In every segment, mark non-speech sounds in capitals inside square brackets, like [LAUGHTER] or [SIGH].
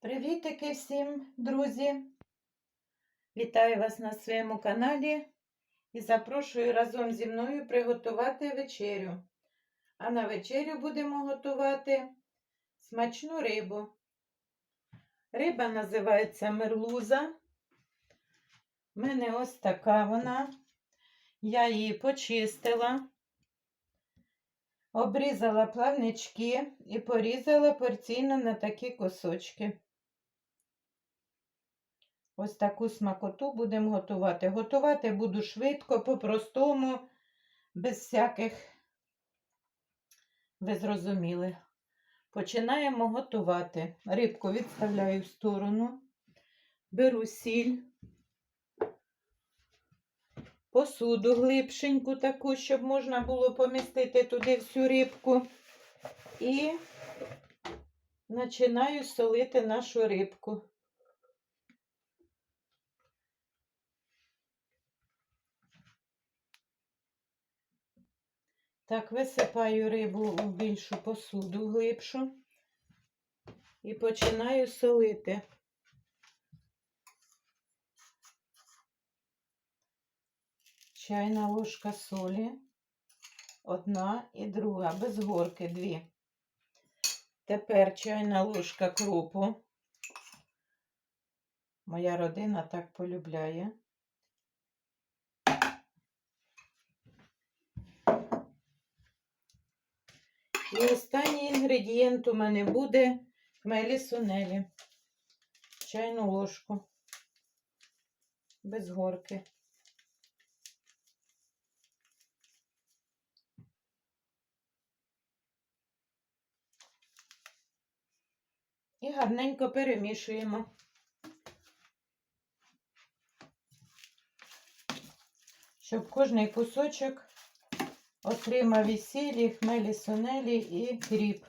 Привітики всім, друзі! Вітаю вас на своєму каналі і запрошую разом зі мною приготувати вечерю. А на вечерю будемо готувати смачну рибу. Риба називається мерлуза. У мене ось така вона. Я її почистила, обрізала плавнички і порізала порційно на такі кусочки. Ось таку смакоту будемо готувати. Готувати буду швидко, по-простому, без всяких, ви зрозуміли. Починаємо готувати. Рибку відставляю в сторону, беру сіль, посуду глибшеньку таку, щоб можна було помістити туди всю рибку. І починаю солити нашу рибку. Так, висипаю рибу в більшу посуду глибшу і починаю солити. Чайна ложка солі, одна і друга, без горки дві. Тепер чайна ложка кропу. Моя родина так полюбляє. І останній інгредієнт у мене буде хмелі сунелі. Чайну ложку. Без горки. І гарненько перемішуємо. Щоб кожний кусочок отримав і хмелі, сунелі і кріп.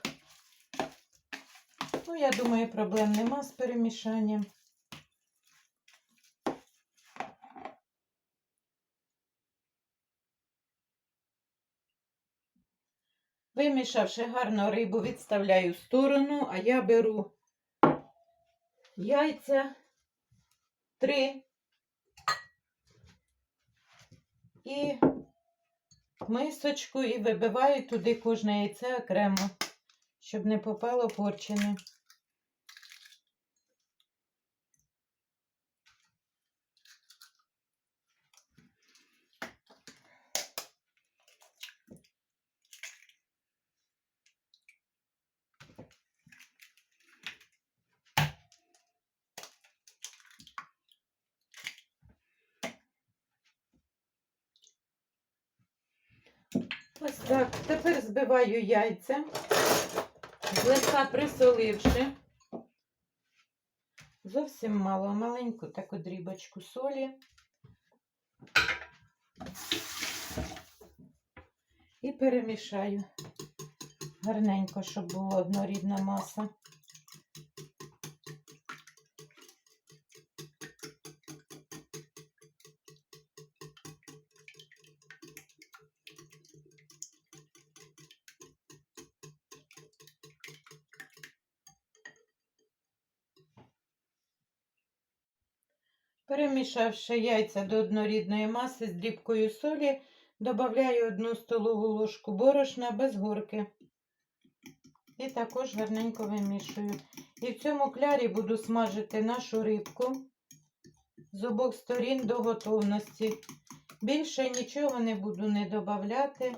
Ну, я думаю, проблем нема з перемішанням. Вимішавши гарно рибу, відставляю в сторону, а я беру яйця три і мисочку і вибиваю туди кожне яйце окремо, щоб не попало порчене. Ось так. Тепер збиваю яйця, злегка присоливши. Зовсім мало, маленьку таку дрібочку солі. І перемішаю гарненько, щоб була однорідна маса. Перемішавши яйця до однорідної маси з дрібкою солі, додаю одну столову ложку борошна без горки. І також гарненько вимішую. І в цьому клярі буду смажити нашу рибку з обох сторін до готовності. Більше нічого не буду не додавати.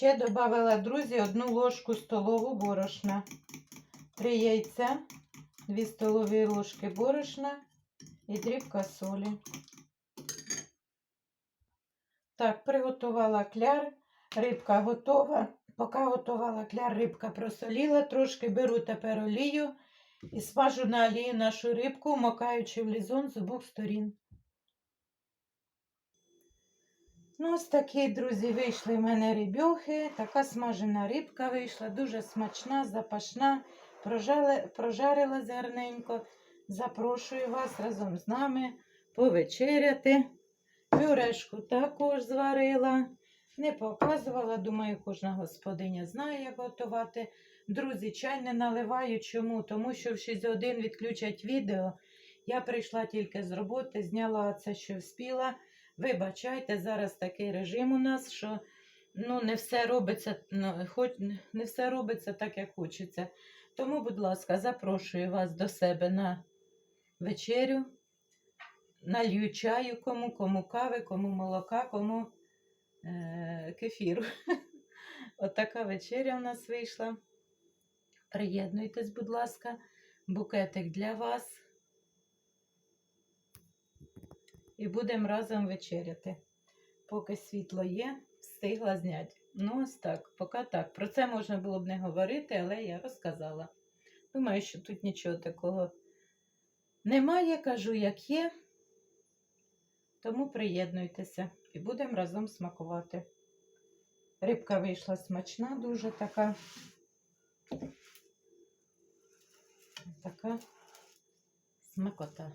Ще додала, друзі, одну ложку столову борошна, три яйця, дві столові ложки борошна і дрібка солі. Так, приготувала кляр, рибка готова. Поки готувала кляр, рибка просоліла, трошки беру тепер олію і смажу на олію нашу рибку, вмокаючи в лізон з обох сторін. Ну, ось такі, друзі, вийшли в мене рибьохи. Така смажена рибка вийшла, дуже смачна, запашна. Прожарила зерненько. Запрошую вас разом з нами повечеряти. Пюрешку також зварила. Не показувала, думаю, кожна господиня знає, як готувати. Друзі, чай не наливаю. Чому? Тому що в 6 годин відключать відео. Я прийшла тільки з роботи, зняла це, що вспіла. Вибачайте, зараз такий режим у нас, що ну, не все робиться, ну, хоч не все робиться так, як хочеться. Тому, будь ласка, запрошую вас до себе на вечерю. Налью чаю кому, кому кави, кому молока, кому е- кефіру. [LAUGHS] Отака вечеря у нас вийшла. Приєднуйтесь, будь ласка, букетик для вас. І будемо разом вечеряти. Поки світло є, встигла зняти. Ну, ось так, поки так. Про це можна було б не говорити, але я розказала. Думаю, що тут нічого такого немає, кажу, як є. Тому приєднуйтеся і будемо разом смакувати. Рибка вийшла смачна, дуже така. Така смакота.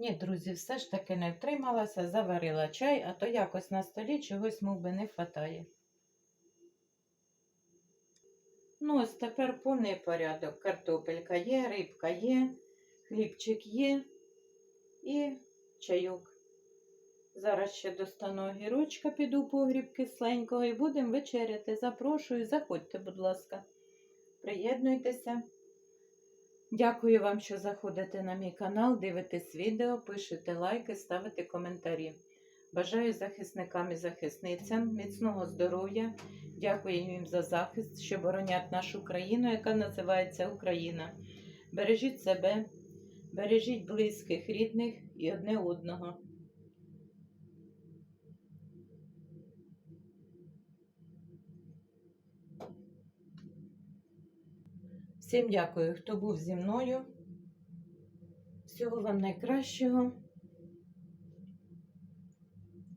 Ні, друзі, все ж таки не втрималася, заварила чай, а то якось на столі чогось мов би не вистачає. Ну, ось тепер повний порядок. Картопелька є, рибка є, хлібчик є і чайок. Зараз ще достану огірочка, піду погріб кисленького і будемо вечеряти. Запрошую, заходьте, будь ласка, приєднуйтеся. Дякую вам, що заходите на мій канал, дивитесь відео, пишете лайки, ставите коментарі. Бажаю захисникам і захисницям міцного здоров'я. Дякую їм за захист, що боронять нашу країну, яка називається Україна. Бережіть себе, бережіть близьких, рідних і одне одного. Всім дякую, хто був зі мною. Всього вам найкращого.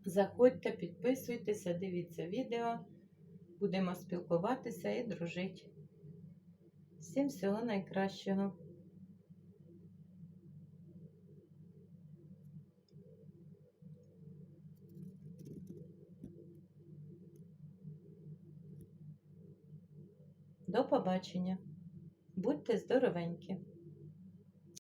Заходьте, підписуйтеся, дивіться відео. Будемо спілкуватися і дружити. Всім всього найкращого. До побачення. Будьте здоровенькі!